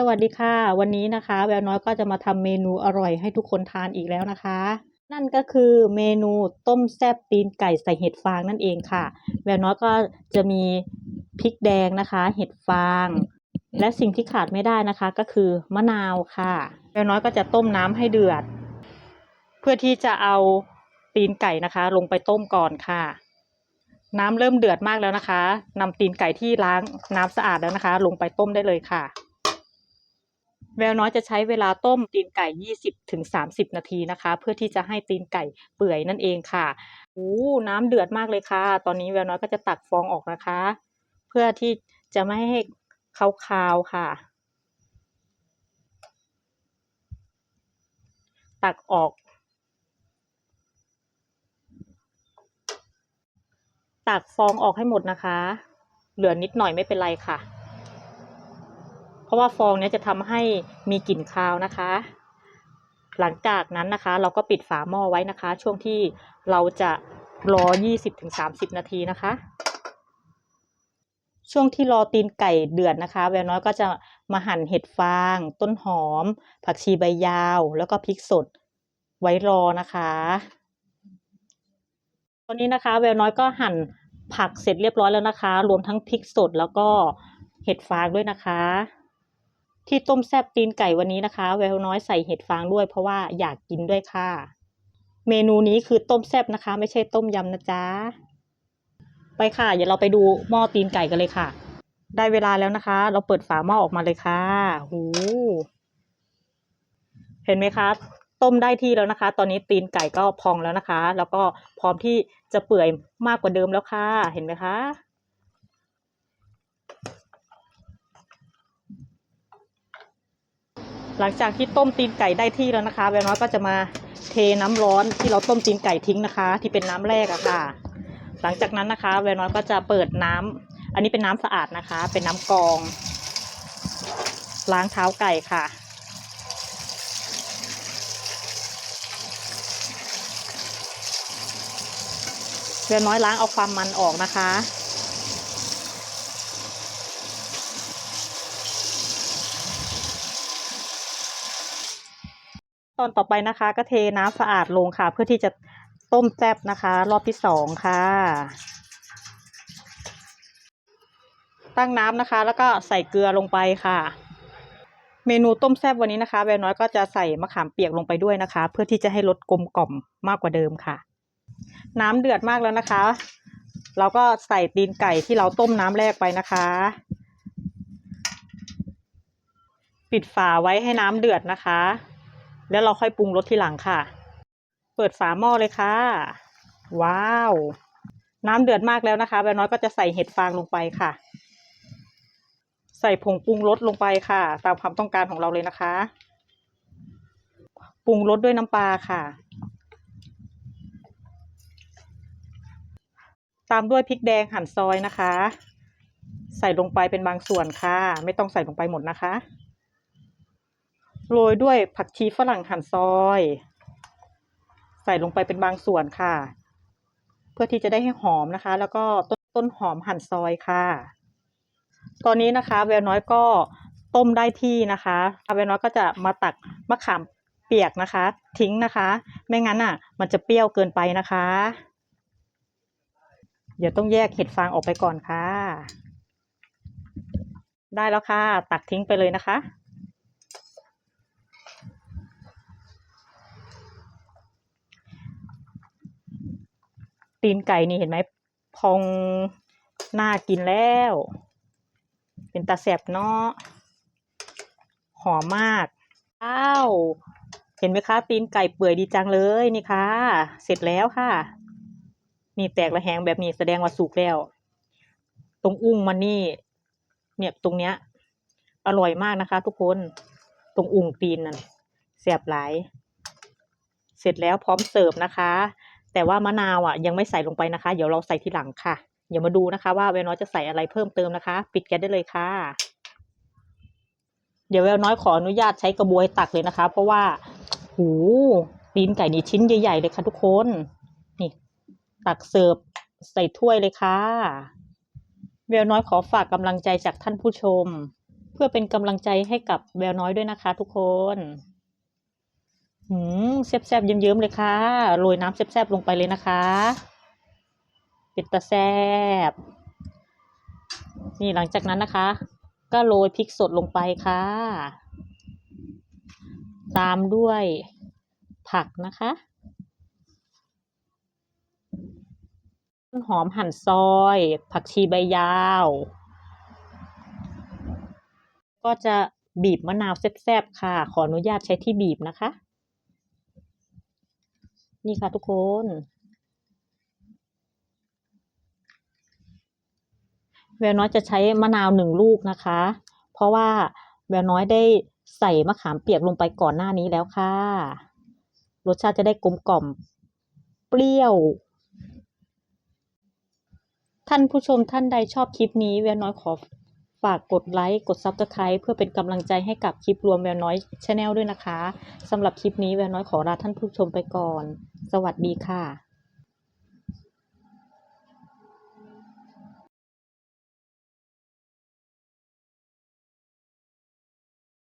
สวัสดีค่ะ วันนี้นะคะแววน้อยก็จะมาทำเมนูอร่อยให้ทุกคนทานอีกแล้วนะคะ นั่นก็คือเมนูต้มแซ่บตีนไก่ใส่เห็ดฟางนั่นเองค่ะ แววน้อยก็จะมีพริกแดงนะคะ เห็ดฟาง และสิ่งที่ขาดไม่ได้นะคะก็คือมะนาวค่ะ แววน้อยก็จะต้มน้ำให้เดือด เพื่อที่จะเอาตีนไก่นะคะ ลงไปต้มก่อนค่ะ น้ำเริ่มเดือดมากแล้วนะคะนำตีนไก่ที่ล้างน้ำสะอาดแล้วนะคะ ลงไปต้มได้เลยค่ะ แววน้อยจะใช้เวลาต้มตีนไก่ 20ถึง30 นาทีนะคะ เพื่อที่จะให้ตีนไก่เปื่อยนั่นเองค่ะโอ้น้ำเดือดมากเลยค่ะ ตอนนี้แววน้อยก็จะตักฟองออกนะคะ เพื่อที่จะไม่ให้เขาคาวค่ะ ตักออก ตักฟองออกให้หมดนะคะ เหลือนิดหน่อยไม่เป็นไรค่ะะว่าฟองเนี้ยจะทำให้มีกลิ่นคาวนะคะ หลังจากนั้นนะคะ เราก็ปิดฝาหม้อไว้นะคะ ช่วงที่เราจะรอ 20-30 นาทีนะคะ ช่วงที่รอตีนไก่เดือดนะคะ แววน้อยก็จะมาหั่นเห็ดฟาง ต้นหอม ผักชีใบยาว แล้วก็พริกสดไว้รอนะคะ ตอนนี้นะคะ แววน้อยก็หั่นผักเสร็จเรียบร้อยแล้วนะคะ รวมทั้งพริกสดแล้วก็เห็ดฟางด้วยนะคะ ที่ต้มแซ่บตีนไก่วันนี้นะคะ แววน้อยใส่เห็ดฟางด้วยเพราะว่าอยากกินด้วยค่ะ เมนูนี้คือต้มแซ่บนะคะ ไม่ใช่ต้มยำนะจ๊ะ ไปค่ะ เดี๋ยวเราไปดูหม้อตีนไก่กันเลยค่ะ ได้เวลาแล้วนะคะ เราเปิดฝาหม้อออกมาเลยค่ะหูเห็นไหมคะ ต้มได้ที่แล้วนะคะ ตอนนี้ตีนไก่ก็พองแล้วนะคะ แล้วก็พร้อมที่จะเปื่อยมากกว่าเดิมแล้วค่ะ เห็นไหมคะ หลังจากที่ต้มตีนไก่ได้ที่แล้วนะคะแววน้อยก็จะมาเทน้ำร้อนที่เราต้มตีนไก่ทิ้งนะคะ ที่เป็นน้ำแรกอะค่ะ หลังจากนั้นนะคะแววน้อยก็จะเปิดน้ำอันนี้เป็นน้ำสะอาดนะคะ เป็นน้ำกอง ล้างเท้าไก่ค่ะแววน้อยล้างเอาความมันออกนะคะ ตอนต่อไปนะคะก็เทน้ำสะอาดลงค่ะ เพื่อที่จะต้มแซ่บนะคะ รอบที่สองค่ะ ตั้งน้ำนะคะ แล้วก็ใส่เกลือลงไปค่ะ เมนูต้มแซ่บวันนี้นะคะแววน้อยก็จะใส่มะขามเปียกลงไปด้วยนะคะ เพื่อที่จะให้รสกลมกล่อมมากกว่าเดิมค่ะ น้ำเดือดมากแล้วนะคะ เราก็ใส่ตีนไก่ที่เราต้มน้ำแรกไปนะคะ ปิดฝาไว้ให้น้ำเดือดนะคะ แล้วเราค่อยปรุงรสทีหลังค่ะ เปิดฝาหม้อเลยค่ะ ว้าว น้ำเดือดมากแล้วนะคะแววน้อยก็จะใส่เห็ดฟางลงไปค่ะ ใส่ผงปรุงรสลงไปค่ะ ตามความต้องการของเราเลยนะคะ ปรุงรสด้วยน้ำปลาค่ะ ตามด้วยพริกแดงหั่นซอยนะคะ ใส่ลงไปเป็นบางส่วนค่ะ ไม่ต้องใส่ลงไปหมดนะคะ โรยด้วยผักชีฝรั่งหั่นซอย ใส่ลงไปเป็นบางส่วนค่ะ เพื่อที่จะได้ให้หอมนะคะ แล้วก็ต้นต้นหอมหั่นซอยค่ะ ตอนนี้นะคะแววน้อยก็ต้มได้ที่นะคะแววน้อยก็จะมาตักมะขามเปียกนะคะ ทิ้งนะคะ ไม่งั้นอะ มันจะเปรี้ยวเกินไปนะคะ เดี๋ยวต้องแยกเห็ดฟางออกไปก่อนค่ะ ได้แล้วค่ะ ตักทิ้งไปเลยนะคะ ตีนไก่นี่เห็นไหมพองน่ากินแล้ว เป็นตาแสบเนาะหอมมากอ้าวเห็นไหมคะ ตีนไก่เปื่อยดีจังเลยนี่ค่ะ เสร็จแล้วค่ะ นี่แตกระแหงแบบนี้แสดงว่าสุกแล้ว ตรงอุ้งมันนี่ เนี่ยตรงเนี้ย อร่อยมากนะคะ ทุกคนตรงอุ้งตีนนั่นแสบหลาย เสร็จแล้วพร้อมเสิร์ฟนะคะ แต่ว่ามะนาวอะยังไม่ใส่ลงไปนะคะ เดี๋ยวเราใส่ทีหลังค่ะ เดี๋ยวมาดูนะคะ ว่าแววน้อยจะใส่อะไรเพิ่มเติมนะคะ ปิดแก๊สได้เลยค่ะ เดี๋ยวแววน้อยขออนุญาตใช้กระบวยตักเลยนะคะ เพราะว่าหูตีนไก่นี่ชิ้นใหญ่ๆเลยค่ะทุกคนนี่ ตักเสิร์ฟใส่ถ้วยเลยค่ะแววน้อยขอฝากกำลังใจจากท่านผู้ชม เพื่อเป็นกำลังใจให้กับแววน้อยด้วยนะคะ ทุกคน หืม แซ่บๆเยิ้มๆเลยค่ะโรยน้ำแซ่บๆลงไปเลยนะคะ เป็นตาแซ่บนี่หลังจากนั้นนะคะ ก็โรยพริกสดลงไปค่ะ ตามด้วยผักนะคะ้นหอมหั่นซอย ผักชีใบยาว ก็จะบีบมะนาวแซ่บๆค่ะ ขออนุญาตใช้ที่บีบนะคะ นี่ค่ะทุกคน แววน้อยจะใช้มะนาวหนึ่งลูกนะคะ เพราะว่าแววน้อยได้ใส่มะขามเปียกลงไปก่อนหน้านี้แล้วค่ะ รสชาติจะได้กลมกล่อม เปรี้ยว ท่านผู้ชมท่านใดชอบคลิปนี้แววน้อยขอฝากกดไลค์ กด Subscribe เพื่อเป็นกำลังใจให้กับคลิปรวมแววน้อยชาแนลด้วยนะคะสำหรับคลิปนี้แววน้อยขอลาท่านผู้ชมไปก่อน สวัสดีค่ะ